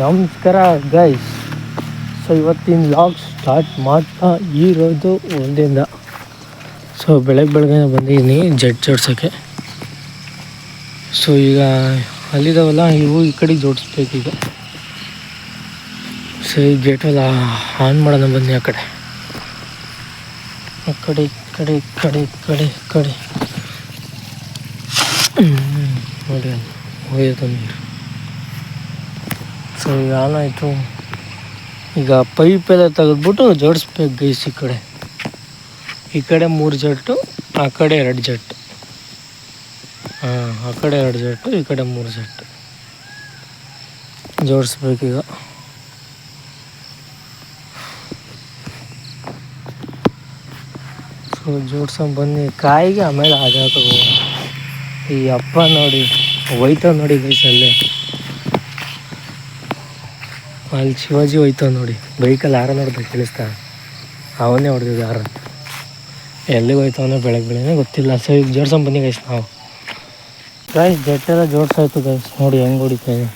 ನಮಸ್ಕಾರ guys so ಇವತ್ತಿನ log start ಮಾಡ್ತಾ ಇರೋದು ಒಂದಿಂದ. ಸೊ ಬೆಳಗ್ಗೆ ಬೆಳಗ್ಗೆ ಬಂದಿದ್ದೀನಿ ಜಡ್ ಜೋಡ್ಸೋಕ್ಕೆ ಸೊ ಈಗ ಅಲ್ಲಿದ್ದಾವಲ್ಲ ಇವು ಈ ಕಡೆ ಜೋಡಿಸ್ಬೇಕೀಗ. ಸೊ ಈ ಗೇಟೆಲ್ಲ ಆನ್ ಮಾಡೋಣ ಬನ್ನಿ ಆ ಕಡೆ. ಆ ಕಡೆ ಕಡೆ ಕಡೆ ಕಡೆ ಕಡೆ. ನೋಡಿ ಹೋಯ್ತು ನೀರು. ಸೊ ಆಯಿತು. ಈಗ ಪೈಪ್ ಎಲ್ಲ ತೆಗೆದ್ಬಿಟ್ಟು ಜೋಡಿಸ್ಬೇಕು ಗೈಸ್ ಈ ಕಡೆ. ಈ ಕಡೆ ಮೂರು ಜಟ್ಟು, ಆ ಕಡೆ ಎರಡು ಜಟ್ಟು. ಹಾಂ, ಆ ಕಡೆ ಎರಡು ಜಟ್ಟು, ಈ ಕಡೆ ಮೂರು ಜಟ್ಟು. ಜೋಡಿಸ್ಬೇಕೀಗ ಸೊ ಜೋಡ್ಸೋ ಬನ್ನಿ. ಕಾಯಿಗೆ ಆಮೇಲೆ ಹಾಗಾಕ ಈ ಅಪ್ಪ ನೋಡಿ ಹೋಯ್ತಾವ ನೋಡಿ ಗೈಸ್ ಅಲ್ಲೇ ಶಿವಾಜಿ ಹೋಯ್ತಾವ ನೋಡಿ. ಬೈಕಲ್ಲಿ ಹಾರ ನೋಡ್ದೆ ಕೇಳಿಸ್ತಾ? ಅವನೇ ಹೊಡೆದಿದ್ದ ಹಾರ ಎಲ್ಲಿಗೆ ಹೋಯ್ತಾವನೋ ಬೆಳಗ್ಗೆ ಬೆಳಗ್ಗೆ ಗೊತ್ತಿಲ್ಲ. ಸೊ ಈಗ ಜೋಡ್ಸೋ ಬನ್ನಿ ಗೈಸ್ ನಾವು. ಗೈಸ್ ಜಟ್ಟೆಲ್ಲ ಜೋಡ್ಸಾಯ್ತು ಗೈಸ್ ನೋಡಿ ಹೆಂಗೆ ಹೊಡಿತಾ ಇದೆ.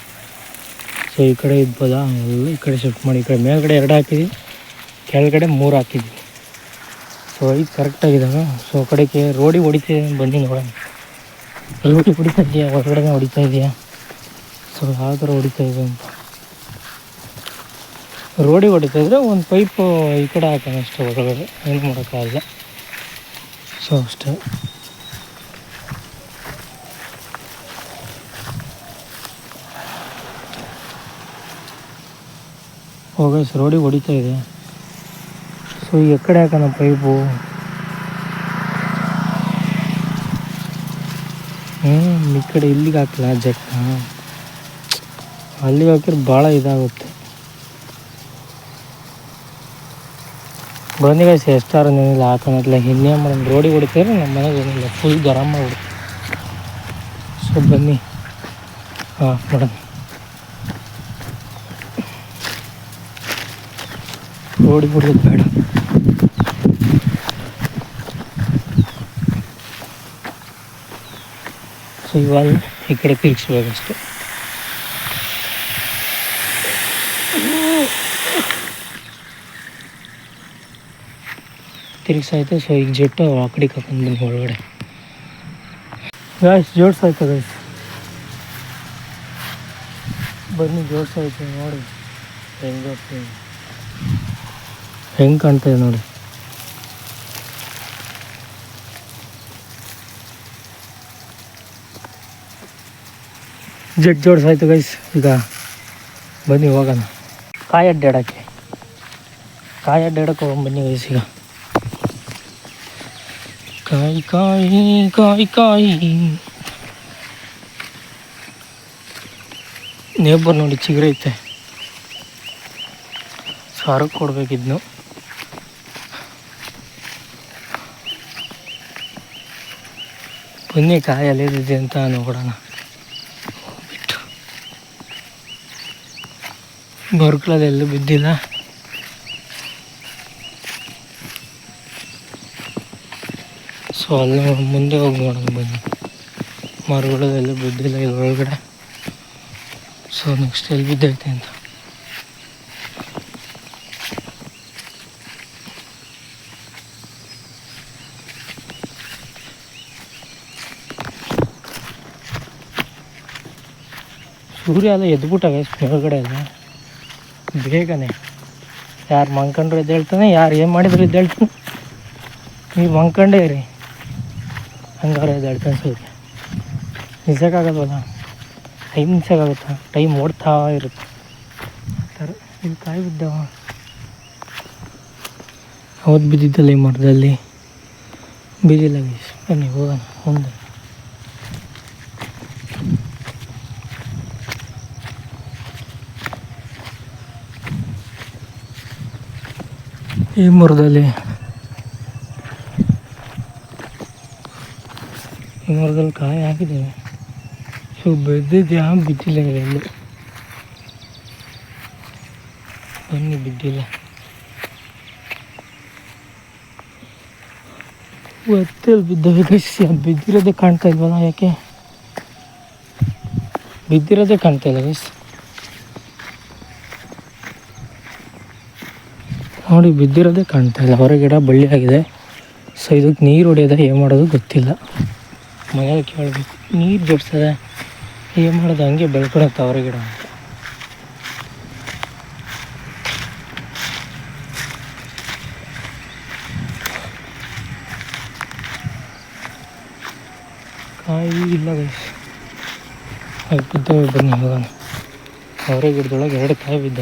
ಸೊ ಈ ಕಡೆ ಇದ್ಬೋದ? ಎಲ್ಲ ಈ ಕಡೆ ಶಿಫ್ಟ್ ಮಾಡಿ. ಈ ಕಡೆ ಮೇಲ್ಗಡೆ ಎರಡು ಹಾಕಿದ್ವಿ. ಕೆಳಗಡೆ ಮೂರು ಹಾಕಿದ್ವಿ. ಸೊ ಐದು ಕರೆಕ್ಟಾಗಿದ್ದಾವೆ ಸೊ ಕಡೆಗೆ ರೋಡಿಗೆ ಹೊಡಿತೀವಿ ಬನ್ನಿ ನೋಡೋಣ. ರೋಡಿಗೆ ಹೊಡಿತಾ ಇದೆಯಾ? ಹೊರಗಡೆ ಹೊಡಿತಾ ಇದೆಯಾ? ಸೊ ಯಾವ ಥರ ಹೊಡಿತಾ ಇದೆ ಅಂತ. ರೋಡಿಗೆ ಹೊಡಿತಾ ಇದ್ರೆ ಒಂದು ಪೈಪು ಈ ಕಡೆ ಹಾಕೋಣ ಅಷ್ಟೇ ಒಳಗಡೆ ಏನು ಮಾಡೋಕ್ಕಾಗಲ್ಲ ಸೊ ಅಷ್ಟೇ. ಹೋಗ ರೋಡಿಗೆ ಹೊಡಿತಾ ಇದೆ. ಸೊ ಈ ಕಡೆ ಹಾಕೋಣ ಪೈಪು. ಹ್ಞೂ ಈ ಕಡೆ ಇಲ್ಲಿಗೆ ಹಾಕಲ್ಲ ಜಕ್ಕ ಅಲ್ಲಿಗೆ ಹಾಕಿದ್ರೆ ಭಾಳ ಇದಾಗುತ್ತೆ. ಬನ್ನಿ ಗೈಸ್ ಎಷ್ಟಾರು ಏನಿಲ್ಲ ಹಾಕೋಣಲ್ಲ ಇನ್ನೇ ಮಾಡೋಣ ರೋಡಿಗೆ ಹೊಡಿತಾರೆ ನಮ್ಮ ಮನೆಗೆ ಏನಿಲ್ಲ ಫುಲ್ ಗರಂ ಮಾಡಿಬಿಡ್ತು ಸೊ ಬನ್ನಿ ಹಾಂ ಮೇಡಮ್ ರೋಡಿಗೆ ಹೊಡಿಯೋದು ಬೇಡ ಸೊ ಇವಾಗ ಈ ಕಡೆ ತಿರ್ಗಿಸ್ಬೇಕಷ್ಟೆ ತಿರ್ಗಿಸಾಯ್ತು ಸೊ ಈಗ ಜೆಟ್ಟು ಆ ಕಡೆ ಕರ್ಕೊಂಡು ಬಂದು ಒಳಗಡೆ ಗಾಯ್ಸ್ ಜೋಡ್ಸಾಯ್ತು ಗಾಯ್ಸ್ ಬನ್ನಿ ಜೋಡ್ಸಾಯ್ತು ನೋಡಿ. ಹೆಂಗೆ ಹೆಂಗೆ ಕಾಣ್ತಾ ಇದೆ ನೋಡಿ. ಜೆಟ್ ಜೋಡ್ಸಾಯ್ತು ಗೈಸ್ ಈಗ ಬನ್ನಿ ಹೋಗೋಣ. ಕಾಯಿ ಅಡ್ಡಾಡಕ್ಕೆ. ಕಾಯಿ ಅಡ್ಡಾಡಕ್ಕೆ ಬನ್ನಿ ಗೈಸ್ ಈಗ. ಕಾಯಿ ಕಾಯಿ ಕಾಯಿ ಕಾಯಿ ನೇಬರ್ ನೋಡಿ ಚಿಗುರೈತೆ ಸಾರು ಕೊಡ್ಬೇಕಿದ್ನು. ಬನ್ನಿ ಕಾಯಿ ಎಲ್ಲಿದೆ ಅಂತ ನೋಡೋಣ. ಬಿಟ್ಟು ಬಿದ್ದಿಲ್ಲ. ಸೊ ಅಲ್ಲಿ ಮುಂದೆ ಹೋಗಿ ನೋಡೋಣ ಬನ್ನಿ ಮರಗಳದೆಲ್ಲೂ ಬಿದ್ದಿಲ್ಲ ಇದ್ರೊಳಗಡೆ ಸೊ ನೆಕ್ಸ್ಟ್ ಎಲ್ಲಿ ಬಿದ್ದೈತೆ ಅಂತ. ಸೂರ್ಯ ಎಲ್ಲ ಎದ್ಬಿಟ್ಟಾಗ ಮೇಲ್ಗಡೆ ಎಲ್ಲ ಬೇಗನೆ. ಯಾರು ಮಂಕಂಡ್ರು ಎದ್ದೇಳ್ತಾನೆ, ಯಾರು ಏನು ಮಾಡಿದ್ರು ಎದ್ದೇಳ್ತಾನೆ. ನೀವು ಮಂಕಂಡೇ ರೀ ಹಂಗಾರೆ ಎದ್ದೇಳ್ತಾನೆ ಇದೆ ನಿಲ್ಸೋಕ್ಕಾಗಲ್ವಲ್ಲ ಟೈಮ್ ನಿಲ್ಸೋಕ್ಕಾಗುತ್ತಾ ಟೈಮ್ ಓಡ್ತಾ ಇರುತ್ತೆ. ಆ ಥರ ಇಲ್ಲಿ ಕಾಯಿ ಬಿದ್ದಾವ? ಅವತ್ತು ಬಿದ್ದಿದ್ದಲ್ಲ ಈ ಮರದಲ್ಲಿ? ಬಿದ್ದಿಲ್ಲ ಬನ್ನಿ, ಹೋಗೋಣ ಮುಂದೆ ಈ ಮರದಲ್ಲಿ ಮರದಲ್ಲಿ ಕಾಯಿ ಹಾಕಿದ್ದೇವೆ. ಸೊ ಬೆದ್ದಿದ್ಯಾ ಬಿದ್ದಿಲ್ಲ ಎಲ್ಲೂ. ಬನ್ನಿ, ಬಿದ್ದಿಲ್ಲ. ಎತ್ತಲ್ಲಿ ಬಿದ್ದವೆ ಕೃಷಿ ಬಿದ್ದಿರೋದೇ ಕಾಣ್ತಾ ಇಲ್ವಲ್ಲ ಯಾಕೆ? ಬಿದ್ದಿರೋದೇ ಕಾಣ್ತಾ ಇಲ್ಲ ಗೈಸ್. ನೋಡಿ, ಬಿದ್ದಿರೋದೇ ಕಾಣ್ತಾ ಇಲ್ಲ. ಹೊರಗಿಡ ಬಳ್ಳಿ ಆಗಿದೆ ಸೊ, ಇದಕ್ಕೆ ನೀರು ಹೊಡೆಯೋದ, ಏನು ಮಾಡೋದು ಗೊತ್ತಿಲ್ಲ. ಮನೇಲಿ ಕೇಳಬೇಕು. ನೀರು ಬಿಡ್ಸದ ಏನು ಮಾಡೋದು? ಹಂಗೆ ಬೆಳ್ಕೊಳತ್ತೆ ಅವ್ರ ಗಿಡ. ಕಾಯಿ ಇಲ್ಲ ಗೈಸ್ ಅದು ಬಿದ್ದ ಬನ್ನಿ ಹೋಗೋಣ ಅವರೇ ಗಿಡದೊಳಗೆ ಎರಡು ಕಾಯಿ ಬಿದ್ದ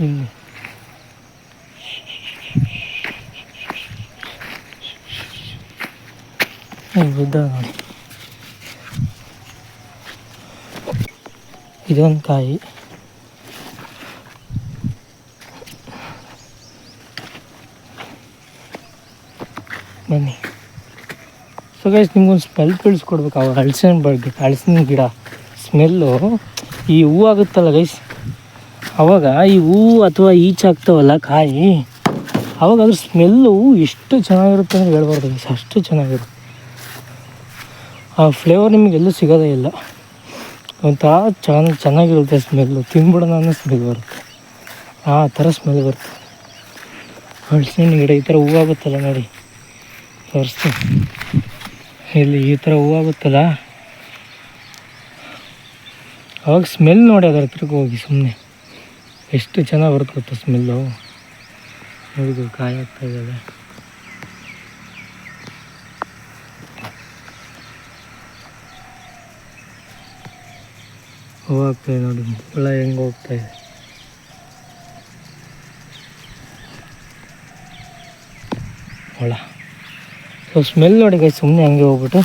ಇಲ್ಲಿ ನೋಡಿ ಇದೊಂದು ಕಾಯಿ. ಬನ್ನಿ. ಸೊ ಗೈಸ್ ನಿಮ್ಗೊಂದು ಸ್ಮೆಲ್ ತಿಳಿಸ್ಕೊಡ್ಬೇಕು. ಅವಾಗ ಹಳಸಿನ ಬಗ್ಗೆ ಹಳಸಿನ ಗಿಡ ಸ್ಮೆಲ್ಲು ಈ ಹೂ ಆಗುತ್ತಲ್ಲ ಗೈಸ್ ಅವಾಗ ಈ ಹೂವು ಅಥವಾ ಈಚಾಗ್ತಾವಲ್ಲ ಕಾಯಿ ಅವಾಗ ಅದ್ರ ಸ್ಮೆಲ್ಲು ಎಷ್ಟು ಚೆನ್ನಾಗಿರುತ್ತೆ ಅಂತ ಹೇಳ್ಬಾರ್ದು ಅಷ್ಟು ಚೆನ್ನಾಗಿರುತ್ತೆ. ಆ ಫ್ಲೇವರ್ ನಿಮಗೆ ಎಲ್ಲೂ ಸಿಗೋದೇ ಇಲ್ಲ. ಒಂಥರ ಚೆನ್ನ ಚೆನ್ನಾಗಿರುತ್ತೆ ಸ್ಮೆಲ್ಲು ತಿನ್ಬಿಡೋಣ ಅನ್ನೋ ಸ್ಮೆಲ್ ಬರುತ್ತೆ. ಆ ಥರ ಸ್ಮೆಲ್ ಬರುತ್ತೆ. ಹಳಸಿನ ಗಿಡ, ಈ ಥರ ಹೂವಾಗುತ್ತಲ್ಲ ನೋಡಿ. ತೋರಿಸ್ತೀನಿ. ಇಲ್ಲಿ ಈ ಥರ ಹೂವಾಗುತ್ತಲ್ಲ ಅವಾಗ ಸ್ಮೆಲ್ ನೋಡಿ ಅದರ ಹತ್ರಕ್ಕೆ ಹೋಗಿ ಸುಮ್ಮನೆ ಎಷ್ಟು ಚೆನ್ನಾಗಿ ಬರುತ್ತೆ ಗೊತ್ತಾ ಸ್ಮೆಲ್ಲು ನೋಡಿದು ಕಾಯಿ ಆಗ್ತಾ ಇದ್ದಾವೆ. ಆಗ್ತಾಯಿದೆ ನೋಡಿ ಹುಳ ಹೆಂಗೆ ಹೋಗ್ತಾ ಇದೆ. ಹುಳ ಸೊ ಸ್ಮೆಲ್ ನೋಡಿ ಕೈ ಸುಮ್ಮನೆ ಹಂಗೆ ಹೋಗ್ಬಿಟ್ಟು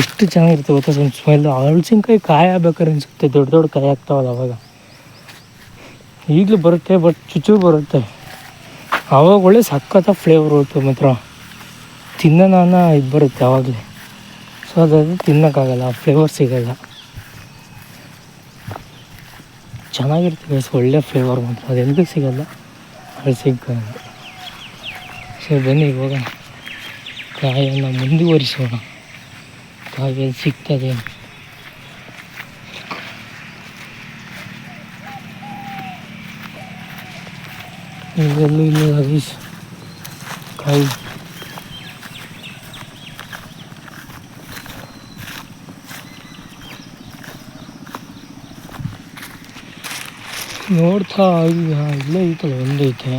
ಎಷ್ಟು ಚೆನ್ನಾಗಿರುತ್ತೆ ಗೊತ್ತಾ? ಸುಮ್ಮನೆ ಸ್ಮೆಲ್ ಹಲಸಿನ್ಕಾಯಿ ಕಾಯಿ ಆಗ್ಬೇಕಾದ್ರೆ ಅನಿಸುತ್ತೆ, ದೊಡ್ಡ ದೊಡ್ಡ ಕಾಯಿ ಆಗ್ತಾವಲ್ಲ ಅವಾಗ. ಈಗಲೂ ಬರುತ್ತೆ ಬಟ್ ಚುಚ್ಚು ಬರುತ್ತೆ. ಆವಾಗ ಒಳ್ಳೆ ಸಖತ್ತ ಫ್ಲೇವರ್ ಹೋಯ್ತು ಮಾತ್ರ. ತಿನ್ನೋಣ ಇದು ಬರುತ್ತೆ ಆವಾಗಲೇ ಸೊ ಅದಾದ್ರೆ ತಿನ್ನೋಕ್ಕಾಗಲ್ಲ ಫ್ಲೇವರ್ ಸಿಗಲ್ಲ. ಚೆನ್ನಾಗಿರ್ತದೆ ಒಳ್ಳೆ ಫ್ಲೇವರ್ ಮಾತ್ರ. ಅದು ಎಲ್ಲಿಗೆ ಸಿಗೋಲ್ಲ ಅಲ್ಲಿ ಸಿಗ್ತದೆ. ಸೊ ಬನ್ನಿ ಇವಾಗ. ಕಾಯನ್ನು ಮುಂದುವರಿಸೋಣ. ಕಾಯಿ ಸಿಗ್ತದೆ ಇದೆಲ್ಲೂ ಇಲ್ಲ ಹರೀಶ್ ಕಾಯಿ ನೋಡ್ತಾ ಈಗ ಇಲ್ಲೇ ಐತಲ್ಲ ಒಂದೈತೆ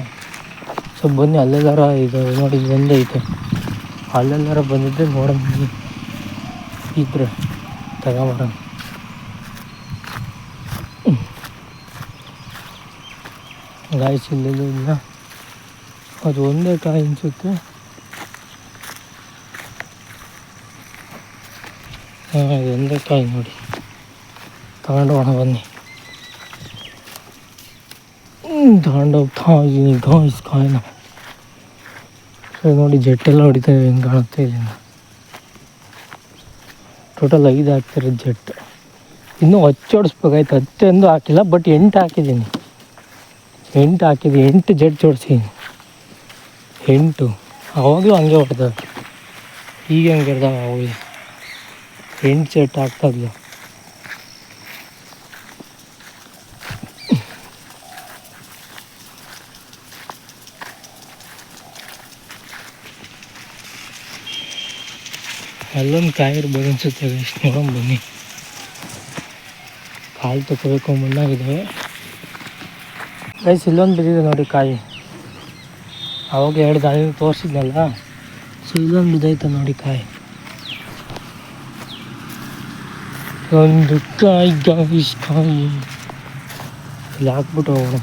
ಸೊ ಬನ್ನಿ ಅಲ್ಲೆಲ್ಲಾರ ಇದು ನೋಡಿ ಇದು ಒಂದೈತೆ ಅಲ್ಲೆಲ್ಲಾರ ಬಂದಿದ್ದೆ ನೋಡೋಣ ಬನ್ನಿ ಇದ್ರೆ ತಗೊಂಬರೋಣ ಗಾಯ್ಸ್ ಇಲ್ಲ ಅದು ಒಂದೇ ಕಾಯಿ ಅನಿಸುತ್ತೆ ಹಾಂ ಒಂದೇ ಕಾಯಿ ನೋಡಿ. ತಗೊಂಡೋಣ ಬನ್ನಿ. ತಗೊಂಡು ಹೋಗ್ತಾ ಇದ್ದೀನಿ ಗಾಯ್ಸ್ ಕಾಯಿನ ಸೊ ನೋಡಿ ಜೆಟ್ಟೆಲ್ಲ ಹೊಡಿತಾ ಹೆಂಗೆ ಕಾಣುತ್ತೆ ಇಲ್ಲಿಂದ ಟೋಟಲ್ ಐದು ಹಾಕ್ತಿರೋದು ಜೆಟ್. ಇನ್ನೂ ಹಚ್ಚೋಡಿಸ್ಬೇಕಾಯ್ತು, ಹತ್ತೆಂದು ಹಾಕಿಲ್ಲ ಬಟ್ ಎಂಟು ಹಾಕಿದ್ದೀನಿ. ಎಂಟು ಹಾಕಿದ್ದೀನಿ ಎಂಟು ಜೆಟ್ ಜೋಡಿಸಿದ್ದೀನಿ ಎಂಟು. ಅವಾಗಲೂ ಹಂಗೆ ಹೊಡೆದ. ಈಗ ಹೆಂಗೆ ಇರ್ದಾವ ಅವಾಗಲೇ. ಎಂಟು ಜೆಟ್ ಆಗ್ತಾ ಇಲ್ಲ ಅಲ್ಲೊಂದು ಕಾಯಿ ಇರ್ಬೋದು ಅನ್ಸುತ್ತೆ ಎಷ್ಟು ನೋಡೋಣ ಬನ್ನಿ. ಕಾಲು ತಗೋಬೇಕು ಮುನ್ನಾಗಿದೆ ಗೈಸ್ ಇಲ್ಲೊಂದು ಬಿದ್ದಿದೆ ನೋಡಿ ಕಾಯಿ. ಅವಾಗ ಎರಡು ದಾರಿ ತೋರಿಸಿದ್ನಲ್ಲ? ಸೊ ಇಲ್ಲೊಂದು ಬಿದ್ದೈತೆ ನೋಡಿ ಕಾಯಿ. ಒಂದು ಕಾಯಿ ಗಾಯಿಸ್ ಕಾಯಿ ಇಲ್ಲಿ ಹಾಕ್ಬಿಟ್ಟು ಹೋಗೋಣ.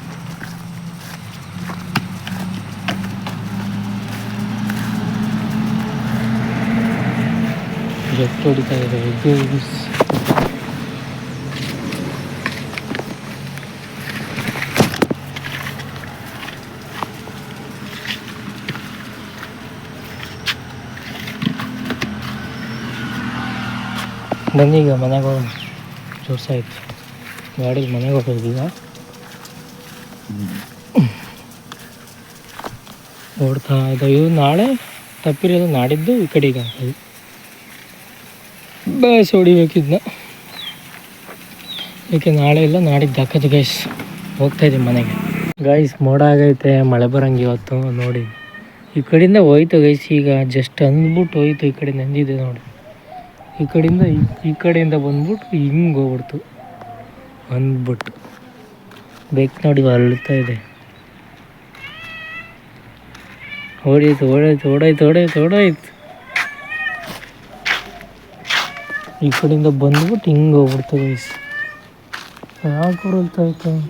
ಜೆಟ್ ಹೊಡಿತಾ ಇದೆ. ಈಗ ಮನೆಗೆ ಹೋಗೋಣ ಜೋರ್ಸಾಯ್ತು. ಗಾಡಿಗೆ ಮನೆಗೆ ಹೋಗೋದೀಗ ಓಡ್ತಾ ಇದೆ ಇದು ನಾಳೆ ತಪ್ಪಿರೋದು ನಾಡಿದ್ದು ಈ ಕಡೆಗೆ ಆಗ್ತದೆ ಬಸ್ ಹೊಡಿಬೇಕಿದ್ನ. ಏಕೆ ನಾಳೆ ಇಲ್ಲ, ನಾಡಿದ್ದು ಹಾಕೋದು ಗೈಸ್ ಹೋಗ್ತಾ ಇದ್ದೀವಿ ಮನೆಗೆ. ಗೈಸ್ ಮೋಡ ಆಗೈತೆ, ಮಳೆ ಬರಂಗೆ ಇವತ್ತು ನೋಡಿ. ಈ ಕಡೆಯಿಂದ ಹೋಯ್ತು ಗೈಸ್ ಈಗ ಜಸ್ಟ್ ಅಂದ್ಬಿಟ್ಟು ಹೋಯ್ತು, ಈ ಕಡೆ ನಂದಿದೆ ನೋಡಿ. ಈ ಕಡೆಯಿಂದ ಈ- ಕಡೆಯಿಂದ ಬಂದ್ಬಿಟ್ಟು ಹಿಂಗೆ ಹೋಗ್ಬಿಡ್ತು. ಅಂದ್ಬಿಟ್ಟು ಬೇಕು ನೋಡಿ ಅಳ್ತಾ ಇದೆ. ಓಡಾಯ್ತು ಓಡಾಯ್ತು ಓಡಾಯ್ತು ಓಡಾಯ್ತು ಓಡಾಯ್ತು. ಈ ಕಡೆಯಿಂದ ಬಂದ್ಬಿಟ್ಟು ಹಿಂಗೆ ಹೋಗ್ಬಿಡ್ತು ಗೈಸ್ ಯಾಕೆ ಹೊರಳ್ತಾ ಇತ್ತು?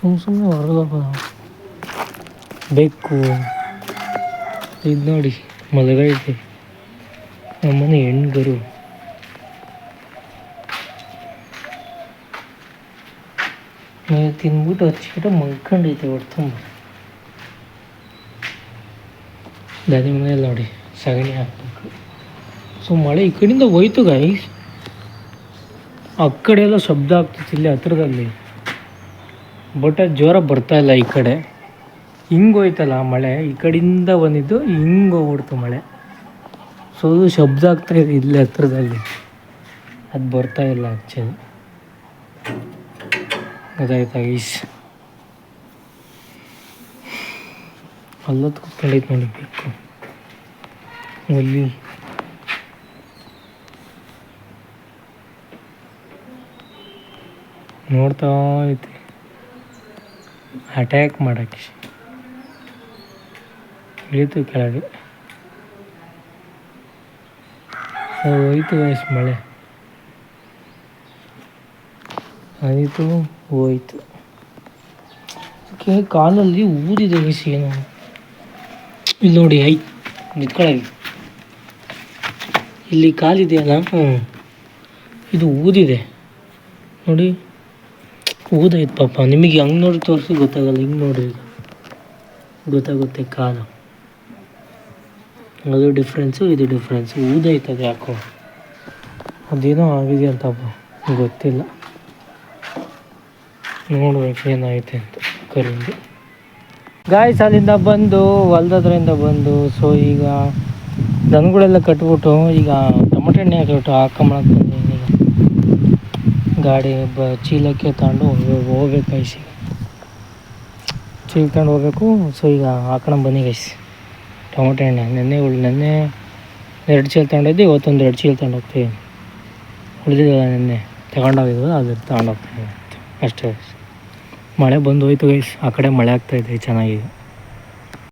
ಸುಮ್ಮ ಸುಮ್ಮನೆ ಹೊರಗಪ್ಪ ಬೇಕು ಇದು ನೋಡಿ, ಮಲಗೈತೆ. ನಮ್ಮನೆ ಹೆಣ್ಗರು. ನೀವು ತಿಂದ್ಬಿಟ್ಟು ಹಚ್ಚಿಬಿಟ್ಟು ಮಲ್ಕೊಂಡೈತೆ ಹೊಟ್ಟೆ ತುಂಬ ದಾದಿ ಮನೆಯಲ್ಲಿ ನೋಡಿ, ಸಗಣಿ ಹಾಕ್ಬೇಕು. ಸೊ, ಮಳೆ ಈ ಕಡೆಯಿಂದ ಹೋಯ್ತು ಗೈಸ್ ಆ ಕಡೆ ಎಲ್ಲ ಶಬ್ದ ಆಗ್ತಿತ್ತು ಇಲ್ಲಿ ಹತ್ರದಲ್ಲಿ. ಬಟ್ ಜ್ವರ ಜೋರ ಬರ್ತಾ ಇಲ್ಲ ಈ ಕಡೆ. ಹಿಂಗೆ ಹೋಯ್ತಲ್ಲ ಮಳೆ, ಈ ಕಡೆಯಿಂದ ಬಂದಿದ್ದು ಹಿಂಗೆ ಹೋಗ್ಬಿಡ್ತು ಮಳೆ. ಸೊ ಶಬ್ದ ಆಗ್ತಾ ಇದೆ ಇಲ್ಲಿ ಹತ್ರದಲ್ಲಿ. ಅದು ಬರ್ತಾ ಇಲ್ಲ ಆ್ಯಕ್ಚುಲಿ ಗೊತ್ತಾಯ್ತಾ ಈಸ್ ಅಲ್ಲೊತ್ತು ಕೂತ್ಕೊಂಡೈತೆ ನೋಡಿ ಬೇಕು ನೋಡ್ತಾ ಐತಿ ಅಟ್ಯಾಕ್ ಮಾಡಕ್ಕೆ. ಇಳಿತು ಕೆಳಗೆ ಅದು ಹೋಯ್ತು ಗೈಸ್ ಮಳೆ. ಆಯಿತು, ಹೋಯ್ತು. ಅದಕ್ಕೆ ಕಾಲಲ್ಲಿ ಊದಿದೆ ಗೈಸ್ ಏನು? ಇಲ್ಲಿ ನೋಡಿ, ಐ, ನಿಂತ್ಕೊಳ್ಳಿ. ಇಲ್ಲಿ ಕಾಲಿದೆಯಲ್ಲ? ಹ್ಞೂ. ಇದು ಊದಿದೆ. ನೋಡಿ ಊದಾಯ್ತು ಪಾಪ. ನಿಮಗೆ ಹಂಗೆ ನೋಡಿ ತೋರಿಸಿ ಗೊತ್ತಾಗಲ್ಲ, ಹಿಂಗೆ ನೋಡಿ ಗೊತ್ತಾಗುತ್ತೆ ಕಾಲು. ಅದು ಡಿಫ್ರೆನ್ಸು ಇದು ಡಿಫ್ರೆನ್ಸು ಊದೈತೆ ಅದು ಯಾಕೋ? ಅದೇನೋ ಆಗಿದೆ ಅಂತಪ್ಪ ಗೊತ್ತಿಲ್ಲ. ನೋಡ್ಬೇಕು ಏನಾಯ್ತು ಅಂತ ಕರಿಂದು ಗಾಯ್ಸ್ ಅಲ್ಲಿಂದ ಬಂದು, ಹೊಲ್ದದ್ರಿಂದ ಬಂದು ಸೊ ಈಗ ದನಗಳೆಲ್ಲ ಕಟ್ಬಿಟ್ಟು, ಈಗ ಟೊಮಟೊ ಎಣ್ಣೆ ಹಾಕಿಬಿಟ್ಟು ಹಾಕೊಂಬಳಕ್ಕೆ ಬಂದಿದ್ದೀನಿ ಈಗ ಗಾಡಿ ಬ, ಚೀಲಕ್ಕೆ ತಗೊಂಡು ಹೋಗ್ಬೇಕು ಹೋಗ್ಬೇಕು ಐಸಿ ಚೀಲ ತಗೊಂಡು ಹೋಗ್ಬೇಕು ಸೊ ಈಗ ಹಾಕೊಂಡು ಬನ್ನಿ ಗೈಸ್ ಟೊಮಟೊ ಹಣ್ಣು. ನೆನ್ನೆ ಉಳ್, ನೆನ್ನೆ ಎರಡು ಚೀಲ ತಗೊಂಡಿದ್ದೆ, ಇವತ್ತೊಂದು ಎರಡು ಚೀಲ ತಗೊಂಡು ಹೋಗ್ತೀವಿ ಉಳಿದಿದ್ದಲ್ಲ ನೆನ್ನೆ ತಗೊಂಡೋಗಿದ್ವಲ್ಲ ಅದು ತೊಗೊಂಡೋಗ್ತೀವಿ ಅಷ್ಟೇ. ಮಳೆ ಬಂದು ಹೋಯ್ತು ಗೈಸ್ ಆ ಕಡೆ ಮಳೆ ಆಗ್ತಾಯಿದೆ ಚೆನ್ನಾಗಿದೆ.